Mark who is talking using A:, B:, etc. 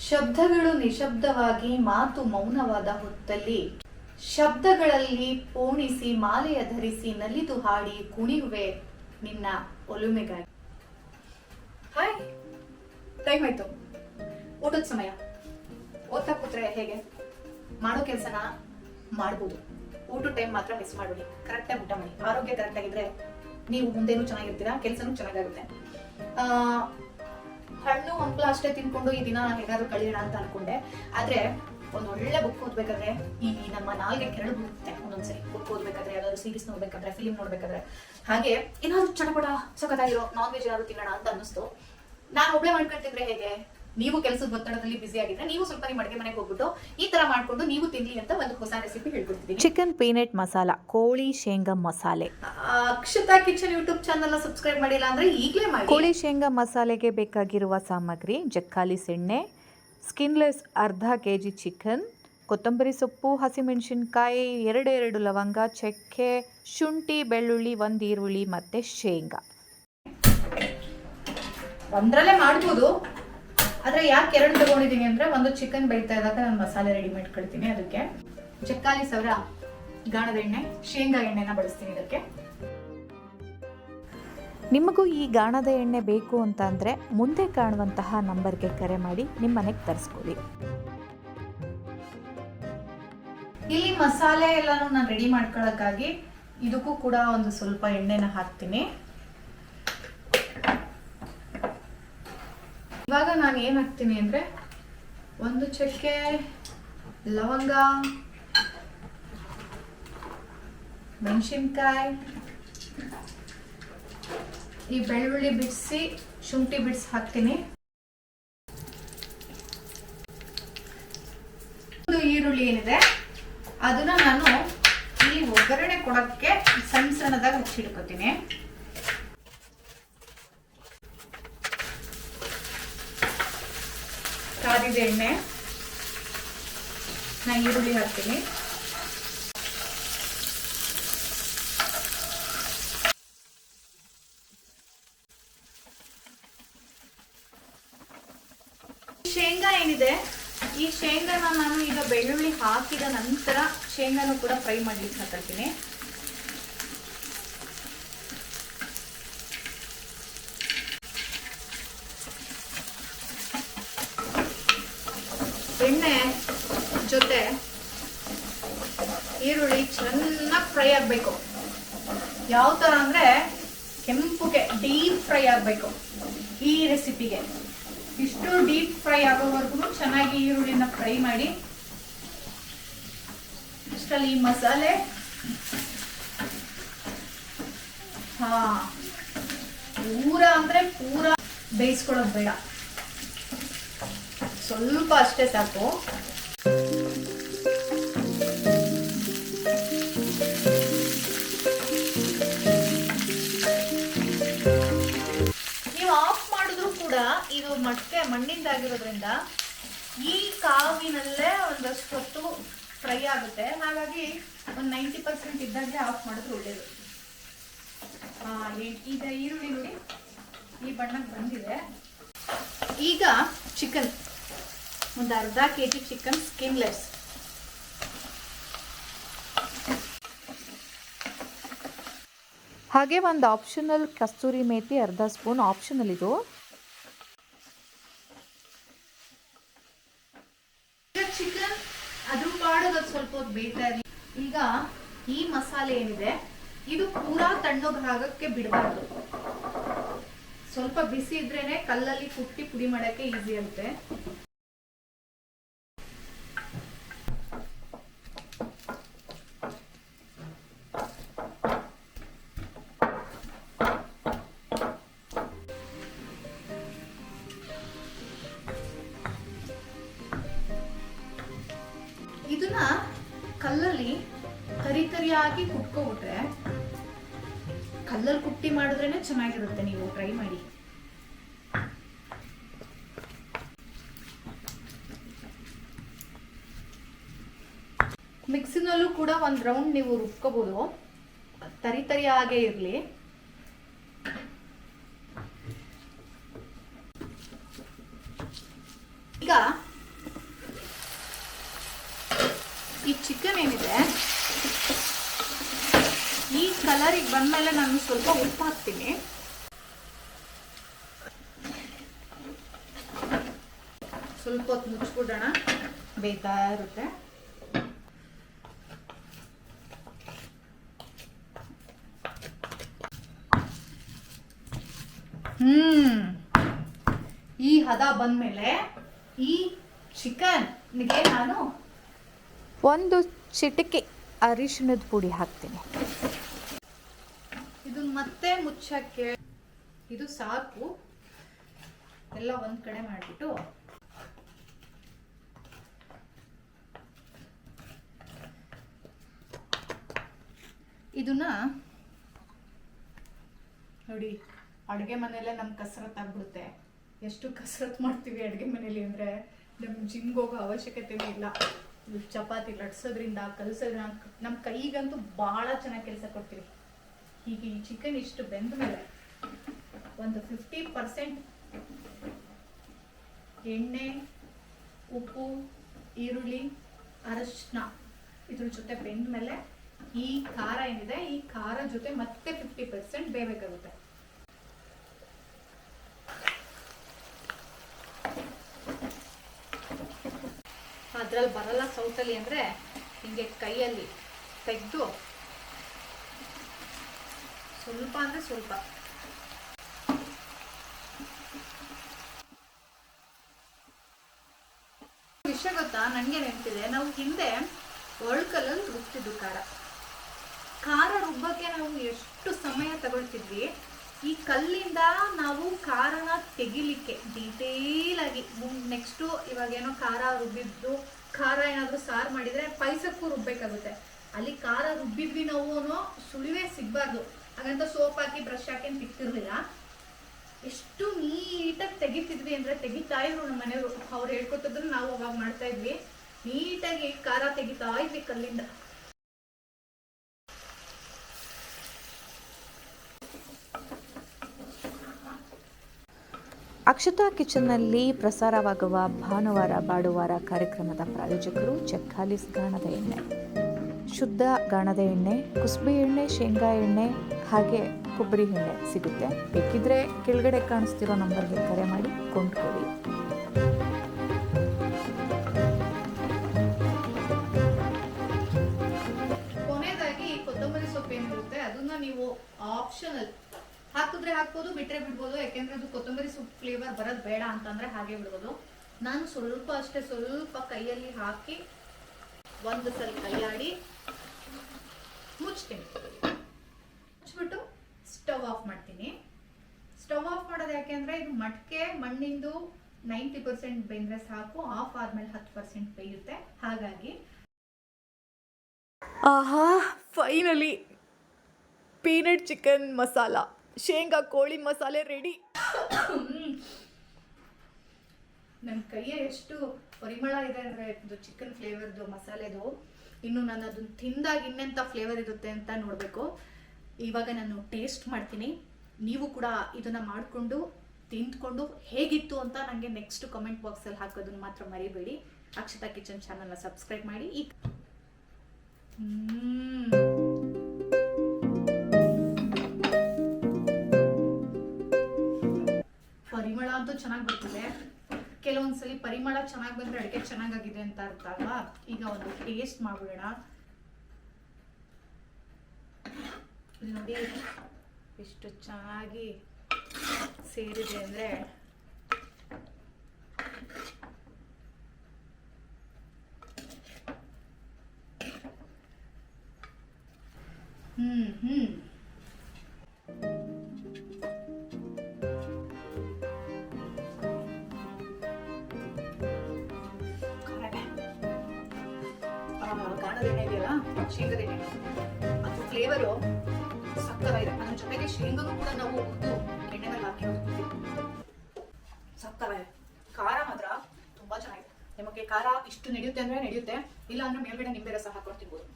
A: ಶಬ್ದಗಳು ನಿಶಬ್ದವಾಗಿ ಮಾತು ಮೌನವಾದ ಹೊತ್ತಲ್ಲಿ ಶಬ್ದಗಳಲ್ಲಿ ಪೋಣಿಸಿ ಮಾಲೆಯ ಧರಿಸಿ ನಲಿದು ಹಾಡಿ ಕುಣಿಯುವೆ ನಿನ್ನ ಒಲುಮೆಗಾಗಿ. ಹಾಯ್ ಟೈಮ್ ಆಯ್ತು. ಊಟದ ಸಮಯ. ಓದ್ತಾ ಕೂತ್ರೆ ಹೇಗೆ? ಮಾಡೋ ಕೆಲಸನ ಮಾಡ್ಬೋದು. ಊಟ ಟೈಮ್ ಮಾತ್ರ ಮಿಸ್ ಮಾಡಬೇಡಿ. ಕರೆಕ್ಟಾಗಿ ಊಟ ಮಾಡಿ. ಆರೋಗ್ಯ ಕರೆಕ್ಟ್ ಆಗಿದ್ರೆ ನೀವು ಮುಂದೇನು ಚೆನ್ನಾಗಿರ್ತೀರಾ? ಕೆಲಸನೂ ಆ, ಹಣ್ಣು ಹಂಪಲ ಅಷ್ಟೇ ತಿನ್ಕೊಂಡು ಈ ದಿನ ನಾನು ಹೇಗಾದ್ರೂ ಕಳಿಯೋಣ ಅಂತ ಅನ್ಕೊಂಡೆ. ಆದ್ರೆ ಒಂದ್ ಒಳ್ಳೆ ಬುಕ್ ಓದ್ಬೇಕಾದ್ರೆ ಈ ನಮ್ಮ ನಾಲ್ಗೆ ಕೆರಳು ಬರುತ್ತೆ. ಒಂದೊಂದ್ಸರಿ ಬುಕ್ ಓದ್ಬೇಕಾದ್ರೆ, ಯಾವ್ದಾದ್ರು ಸೀರೀಸ್ ನೋಡ್ಬೇಕಾದ್ರೆ ಫಿಲಿಮ್ ನೋಡ್ಬೇಕಾದ್ರೆ. ಹಾಗೆ ಏನಾದ್ರು ಚಟಪಟ ಸಖತ್ತಾಗಿರೋ ನಾನ್ ವೆಜ್ ಏನಾದ್ರು ತಿನ್ನೋಣ ಅಂತ ಅನ್ನಿಸ್ತು. ನಾನು ಒಬ್ಳೆ ಮಾಡ್ಕೊಳ್ತಿದ್ರೆ ಹೇಗೆ? ನೀವು ಕೆಲಸದ ಒತ್ತಡದಲ್ಲಿ ಬ್ಯುಸಿ ಆಗಿದ್ರೆ ನೀವು ಸ್ವಲ್ಪ ನಿಮ್ಮ ಅಡುಗೆ ಮನೆಗೆ ಹೋಗ್ಬಿಟ್ಟು ಈ ತರ ಮಾಡ್ಕೊಂಡು ನೀವು ತಿನ್ಲಿ ಅಂತ ಒಂದು ಹೊಸ ರೆಸಿಪಿ ಹೇಳ್ಕೊಡ್ತೀನಿ.
B: ಚಿಕನ್ ಪೀನಟ್ ಮಸಾಲ ಕೋಳಿ ಶೇಂಗಾ ಮಸಾಲೆ.
A: Akshata kitchen YouTube channel subscribe ಮಾಡಿಲ್ಲ ಅಂದ್ರೆ ಈಗಲೇ ಮಾಡಿ.
B: ಕೋಳಿ ಶೇಂಗಾ ಮಸಾಲೆಗೆ ಬೇಕಾಗಿರುವ ಸಾಮಗ್ರಿ ಜಕ್ಕಾಲಿ ಸೆಣ್ಣೆ ಸ್ಕಿನ್ಲೆಸ್ ಅರ್ಧ ಕೆ ಜಿ ಚಿಕನ್ ಕೊತ್ತಂಬರಿ ಸೊಪ್ಪು ಹಸಿಮೆಣಸಿನ್ಕಾಯಿ ಎರಡೆರಡು ಲವಂಗ ಚಕ್ಕೆ ಶುಂಠಿ ಬೆಳ್ಳುಳ್ಳಿ ಒಂದು ಈರುಳ್ಳಿ ಮತ್ತು ಶೇಂಗಾ.
A: ಒಂದರಲ್ಲೇ ಮಾಡ್ಬೋದು. ಆದ್ರೆ ಯಾಕೆ ಎರಡು ತಗೊಂಡಿದ್ದೀನಿ ಅಂದ್ರೆ ಒಂದು ಚಿಕನ್ ಬೇಯ್ತಾ ಇದ್ದಾಗ ನಾನು ಮಸಾಲೆ ರೆಡಿ ಮಾಡ್ಕೊಳ್ತೀನಿ ಅದಕ್ಕೆ. ಚಕ್ಕಾಲಿ ಸವರ ಗಾಣದ ಎಣ್ಣೆ ಶೇಂಗಾ ಎಣ್ಣೆನ ಬಳಸ್ತೀನಿ ಇದಕ್ಕೆ.
B: ನಿಮಗೂ ಈ ಗಾಣದ ಎಣ್ಣೆ ಬೇಕು ಅಂತ ಅಂದರೆ ಮುಂದೆ ಕಾಣುವಂತಹ ನಂಬರ್ಗೆ ಕರೆ ಮಾಡಿ ನಿಮ್ಮ ಮನೆಗೆ ತರಿಸ್ಕೊಳ್ಳಿ.
A: ಇಲ್ಲಿ ಮಸಾಲೆ ಎಲ್ಲಾನು ನಾನು ರೆಡಿ ಮಾಡ್ಕೊಳ್ಳೋಕ್ಕಾಗಿ ಇದಕ್ಕೂ ಕೂಡ ಒಂದು ಸ್ವಲ್ಪ ಎಣ್ಣೆನ ಹಾಕ್ತೀನಿ. ಇವಾಗ ನಾನು ಏನು ಹಾಕ್ತೀನಿ ಅಂದ್ರೆ ಒಂದು ಚಕ್ಕೆ ಲವಂಗ, ಮೆಣಸಿನ್ಕಾಯಿ, ಈ ಬೆಳ್ಳುಳ್ಳಿ ಬಿಡಿಸಿ ಶುಂಠಿ ಬಿಡಿಸಿ ಹಾಕ್ತೀನಿ. ಒಂದು ಈರುಳ್ಳಿ ಏನಿದೆ, ಅದನ್ನ ನಾನು ಈ ಒಗ್ಗರಣೆ ಕೊಡೋಕ್ಕೆ ಸಣ್ಣ ಸಣ್ಣದಾಗಿ ಹಚ್ಚಿಡ್ಕೊತೀನಿ ಕಾದಿದ ಎಣ್ಣೆ. ನಾ ಈರುಳ್ಳಿ ಹಾಕ್ತೀನಿ. ಶೇಂಗಾ ಏನಿದೆ? ಈ ಶೇಂಗಾನ ನಾನು ಈಗ ಬೆಳ್ಳುಳ್ಳಿ ಹಾಕಿದ ನಂತರ ಶೇಂಗಾನು ಕೂಡ ಫ್ರೈ ಮಾಡ್ಲಿಕ್ಕೆ ಹಾಕಳ್ತೀನಿ ಎಣ್ಣೆ ಜೊತೆ ಈರುಳ್ಳಿ ಚೆನ್ನಾಗಿ ಫ್ರೈ ಆಗಬೇಕು. ಯಾವ ತರ ಅಂದ್ರೆ ಕೆಂಪುಗೆ ಡೀಪ್ ಫ್ರೈ ಆಗಬೇಕು ಈ ರೆಸಿಪಿಗೆ ಇಷ್ಟು ಡೀಪ್ ಫ್ರೈ ಆಗೋವರೆಗೂ ಚೆನ್ನಾಗಿ ಈರುಳ್ಳಿನ ಫ್ರೈ ಮಾಡಿ. ಇಷ್ಟಲ್ಲಿ ಈ ಮಸಾಲೆ. ಹಾ. ಪೂರ ಅಂದ್ರೆ ಪೂರ ಬೇಯಿಸ್ಕೊಳ್ಳೋದು ಬೇಡ. ಸ್ವಲ್ಪ ಅಷ್ಟೇ ಸಾಕು. ಇದು ಮಟ್ಟೆ ಮಣ್ಣಿಂದಾಗಿರೋದ್ರಿಂದ ಈ ಕಾವಿನಲ್ಲೇ ಒಂದಷ್ಟು ಹೊತ್ತು ಫ್ರೈ ಆಗುತ್ತೆ. ಹಾಗಾಗಿ ಒಂದು ನೈಂಟಿ ಪರ್ಸೆಂಟ್ ಇದ್ದಾಗೆ ಆಫ್ ಮಾಡಿದ್ರೆ ಒಳ್ಳೇದು. ಈಗ ಈರುಳ್ಳಿ ನೋಡಿ. ಈ ಬಣ್ಣಕ್ಕೆ ಬಂದಿದೆ. ಈಗ ಚಿಕನ್ ಒಂದು ಅರ್ಧ ಕೆ ಜಿ ಚಿಕನ್ ಸ್ಕಿನ್ಲೆಸ್
B: ಹಾಗೆ ಒಂದು ಆಪ್ಷನಲ್ ಕಸ್ತೂರಿ ಮೇಥಿ ಅರ್ಧ ಸ್ಪೂನ್ ಆಪ್ಷನಲ್ ಇದು
A: ಈಗ ಚಿಕನ್ ಅದು ಮಾಡೋದು ಅದು ಸ್ವಲ್ಪ ಹೊತ್ತು ಬೇಯ್ತಾ ಇರಲಿ. ಈಗ ಈ ಮಸಾಲೆ ಏನಿದೆ, ಇದು ಪೂರಾ ತಣ್ಣಗಾಗಕ್ಕೆ ಬಿಡಬಾರ್ದು. ಸ್ವಲ್ಪ ಬಿಸಿ ಇದ್ರೇನೆ ಕಲ್ಲಲ್ಲಿ ಕುಟ್ಟಿ ಪುಡಿ ಮಾಡಕ್ಕೆ ಈಸಿ ಆಗುತ್ತೆ ಕಲ್ಲಲ್ಲಿ ಕುಟ್ಟಿ ಮಾಡಿದ್ರೇ ಚೆನ್ನಾಗಿರುತ್ತೆ, ನೀವು ಟ್ರೈ ಮಾಡಿ. ಮಿಕ್ಸಿನಲ್ಲೂ ಕೂಡ ಒಂದು ರೌಂಡ್ ನೀವು ರುಬ್ಕೋಬೋದು. ತರಿ ತರಿ ಹಾಗೆ ಇರಲಿ ಈಗ ಚಿಕನ್ ಏನಿದೆ ಈ ಕಲರಿಗೆ ಬಂದ್ಮೇಲೆ ನಾನು ಸ್ವಲ್ಪ ಉಪ್ಪು ಹಾಕ್ತೀನಿ. ಸ್ವಲ್ಪ ಹೊತ್ತು ಮುಚ್ಬಿಡೋಣ ಬೇಯ್ತಾ ಇರುತ್ತೆ. ಹ್ಮ್. ಈ ಹದ ಬಂದ್ಮೇಲೆ ಈ ಚಿಕನ್ಗೆ ನಾನು
B: ಒಂದು ಚಿಟಿಕೆ ಅರಿಶಿಣದ ಪುಡಿ ಹಾಕ್ತೀನಿ.
A: ಮತ್ತೆ ಮುಚ್ಚಕ್ಕೆ ಇದು ಸಾಕು. ಎಲ್ಲ ಒಂದ್ ಕಡೆ ಮಾಡಿಬಿಟ್ಟು. ಇದನ್ನ ನೋಡಿ, ಅಡುಗೆ ಮನೆಯಲ್ಲೇ ನಮ್ ಕಸರತ್ ಆಗ್ಬಿಡುತ್ತೆ. ಎಷ್ಟು ಕಸರತ್ ಮಾಡ್ತೀವಿ ಅಡುಗೆ ಮನೇಲಿ ಅಂದ್ರೆ ನಮ್ ಜಿಮ್ಗೆ ಹೋಗೋ ಅವಶ್ಯಕತೆನೇ ಇಲ್ಲ. ಚಪಾತಿ ಲಟ್ಸೋದ್ರಿಂದ, ಕಲಸೋದ್ರಿಂದ ನಮ್ಮ ಕೈಗಂತೂ ಬಹಳ ಚೆನ್ನಾಗಿ ಕೆಲಸ ಕೊಡ್ತೀವಿ. ಈಗ ಈ ಚಿಕನ್ ಇಷ್ಟು ಬೆಂದ ಮೇಲೆ ಒಂದು ಫಿಫ್ಟಿ ಪರ್ಸೆಂಟ್ ಎಣ್ಣೆ, ಉಪ್ಪು, ಈರುಳ್ಳಿ, ಅರಶಿನ ಇದ್ರ ಜೊತೆ ಬೆಂದ ಮೇಲೆ ಈ ಖಾರ ಏನಿದೆ, ಈ ಖಾರ ಜೊತೆ ಮತ್ತೆ ಫಿಫ್ಟಿ ಪರ್ಸೆಂಟ್ ಬೇಯಬೇಕಾಗುತ್ತೆ ಅದ್ರಲ್ಲಿ ಬರಲ್ಲ ಸೌಟಲ್ಲಿ ಅಂದ್ರೆ ಹಿಂಗೆ ಕೈಯಲ್ಲಿ ತೆಗೆದು ಸ್ವಲ್ಪ. ಅಂದ್ರೆ ಸ್ವಲ್ಪ ವಿಷಯ ಗೊತ್ತಾ? ನನಗೆ ನೆನಪಿದೆ. ನಾವು ಹಿಂದೆ ಒಳ್ಕಲ್ಲಲ್ಲಿ ರುಬ್ತಿದ್ದು ಖಾರ. ಖಾರ ರುಬ್ಬಕ್ಕೆ ನಾವು ಎಷ್ಟು ಸಮಯ ತಗೊಳ್ತಿದ್ವಿ? ಈ ಕಲ್ಲಿಂದ ನಾವು ಖಾರನ ತೆಗಿಲಿಕ್ಕೆ ಡೀಟೇಲ್ ಆಗಿ. ನೆಕ್ಸ್ಟು ಇವಾಗ ಏನೋ ಖಾರ ರುಬ್ಬಿದ್ದು, ಖಾರ ಏನಾದರೂ ಸಾರು ಮಾಡಿದ್ರೆ ಪಾಯಸಕ್ಕೂ ರುಬ್ಬೇಕಾಗುತ್ತೆ. ಅಲ್ಲಿ ಖಾರ ರುಬ್ಬಿದ್ವಿ ನಾವು ಅನ್ನೋ ಸುಳಿವೇ ಸಿಗ್ಬಾರ್ದು. ಹಾಗಂತ ಸೋಪ್ ಹಾಕಿ ಬ್ರಷ್ ಹಾಕಿ ಬಿಟ್ಟಿರ್ಲಿಲ್ಲ ಎಷ್ಟು ನೀಟಾಗಿ ತೆಗಿತಿದ್ವಿ ಅಂದ್ರೆ ತೆಗಿತಾ ಇದ್ರು ನಮ್ಮ ಮನೆಯವರು. ಅವ್ರು ಹೇಳ್ಕೊತಿದ್ರು ನಾವು ಅವಾಗ ಮಾಡ್ತಾ ಇದ್ವಿ. ನೀಟಾಗಿ ಖಾರ ತೆಗಿತಾ ಇದ್ವಿ ಕಲ್ಲಿಂದ.
B: ಅಕ್ಷತಾ ಕಿಚನ್ನಲ್ಲಿ ಪ್ರಸಾರವಾಗುವ ಭಾನುವಾರ ಬಾಡುವಾರ ಕಾರ್ಯಕ್ರಮದ ಪ್ರಾಯೋಜಕರು ಚಕ್ಕಾಲಿಸ್ ಗಾಣದ ಎಣ್ಣೆ. ಶುದ್ಧ ಗಾಣದ ಎಣ್ಣೆ, ಕುಸುಬೆ ಎಣ್ಣೆ, ಶೇಂಗಾ ಎಣ್ಣೆ ಹಾಗೆ ಕೊಬ್ಬರಿ ಎಣ್ಣೆ ಸಿಗುತ್ತೆ. ಬೇಕಿದ್ರೆ ಕೆಳಗಡೆ ಕಾಣಿಸ್ತಿರೋ ನಂಬರ್ಗೆ ಕರೆ ಮಾಡಿ ಕೊಂಡ್ಕೊಳ್ಳಿ.
A: ಕೊನೆಯದಾಗಿ ಕೊತ್ತಂಬರಿ ಸೊಪ್ಪು ಏನಿರುತ್ತೆ, ಅದನ್ನ ನೀವು ಆಪ್ಷನಲ್ ಹಾಕಿದ್ರೆ ಹಾಕ್ಬೋದು, ಬಿಟ್ರೆ ಬಿಡ್ಬೋದು. ಯಾಕೆಂದ್ರೆ ಅದು ಕೊತ್ತಂಬರಿ ಸೊಪ್ಪು ಫ್ಲೇವರ್ ಬರೋದು ಬೇಡ ಅಂತಂದ್ರೆ ಹಾಗೆ ಬಿಡ್ಬೋದು. ನಾನು ಸ್ವಲ್ಪ ಅಷ್ಟೇ ಸ್ವಲ್ಪ ಕೈಯಲ್ಲಿ ಹಾಕಿ ಒಂದು ಸಲ ಕೈಯಾಡಿ ಮುಚ್ತೀನಿ. ಮುಚ್ಬಿಟ್ಟು ಸ್ಟವ್ ಆಫ್ ಮಾಡ್ತೀನಿ. ಸ್ಟವ್ ಆಫ್ ಮಾಡೋದು ಯಾಕೆಂದ್ರೆ ಇದು ಮಟ್ಕೆ ಮಣ್ಣಿಂದು ನೈಂಟಿ ಪರ್ಸೆಂಟ್ ಬೆಂದ್ರೆ ಸಾಕು ಆಫ್ ಆದ್ಮೇಲೆ ಹತ್ತು ಪರ್ಸೆಂಟ್ ಬೇಯುತ್ತೆ. ಹಾಗಾಗಿ
B: ಆಹಾ ಫೈನಲಿ ಪೀನಟ್ ಚಿಕನ್ ಮಸಾಲ ಶೇಂಗಾ ಕೋಳಿ ಮಸಾಲೆ ರೆಡಿ
A: ನನ್ನ ಕೈಯ ಎಷ್ಟು ಪರಿಮಳ ಇದೆ ಅಂದ್ರೆ ಇದು ಚಿಕನ್ ಫ್ಲೇವರ್ದು ಮಸಾಲೆದು. ಇನ್ನು ನಾನು ಅದನ್ನ ತಿಂದಾಗ ಇನ್ನೆಂಥ ಫ್ಲೇವರ್ ಇರುತ್ತೆ ಅಂತ ನೋಡಬೇಕು. ಇವಾಗ ನಾನು ಟೇಸ್ಟ್ ಮಾಡ್ತೀನಿ. ನೀವು ಕೂಡ ಇದನ್ನ ಮಾಡಿಕೊಂಡು, ತಿಂದ್ಕೊಂಡು ಹೇಗಿತ್ತು ಅಂತ ನನಗೆ ನೆಕ್ಸ್ಟ್ ಕಮೆಂಟ್ ಬಾಕ್ಸಲ್ಲಿ ಹಾಕೋದನ್ನ ಮಾತ್ರ ಮರಿಬೇಡಿ. ಅಕ್ಷತಾ ಕಿಚನ್ ಚಾನಲ್ನ ಸಬ್ಸ್ಕ್ರೈಬ್ ಮಾಡಿ. ಈಗ ಪರಿಮಳ ಅಂತೂ ಚೆನ್ನಾಗಿ ಬರ್ತದೆ ಕೆಲವೊಂದ್ಸಲಿ ಪರಿಮಳ ಚೆನ್ನಾಗಿ ಬಂದ್ರೆ ಅಡುಗೆ ಚೆನ್ನಾಗಾಗಿದೆ ಅಂತ ಅರ್ಥ ಅಲ್ವಾ? ಈಗ ಒಂದು ಟೇಸ್ಟ್ ಮಾಡ್ಬಿಡೋಣ ಇಲ್ಲಿ ನೋಡಿ ಎಷ್ಟು ಚೆನ್ನಾಗಿ ಸೇರಿದೆ ಅಂದರೆ ಹ್ಞೂ ಹ್ಞೂ ಎಣ್ಣೆ ಇದೆಯಲ್ಲ? ಫ್ಲೇವರು ಸಕ್ಕತ್ತಾಗಿದೆ. ಅದ್ರ ಜೊತೆಗೆ ಶೇಂಗಾನು ಕೂಡ ನಾವು ಹುರಿದು ಎಣ್ಣೆನಲ್ಲಿ ಹಾಕಿ ಸಕ್ಕತ್ತಾಗಿದೆ. ಖಾರ ಮಾತ್ರ ತುಂಬಾ ಚೆನ್ನಾಗಿದೆ. ನಿಮಗೆ ಖಾರ ಇಷ್ಟು ನಡೆಯುತ್ತೆ ಅಂದ್ರೆ ನಡೆಯುತ್ತೆ. ಇಲ್ಲ ಅಂದ್ರೆ ಮೇಲ್ಗಡೆ ನಿಂಬೆ ರಸ ಹಾಕೊಂಡು ತಿನ್ಬೋದು.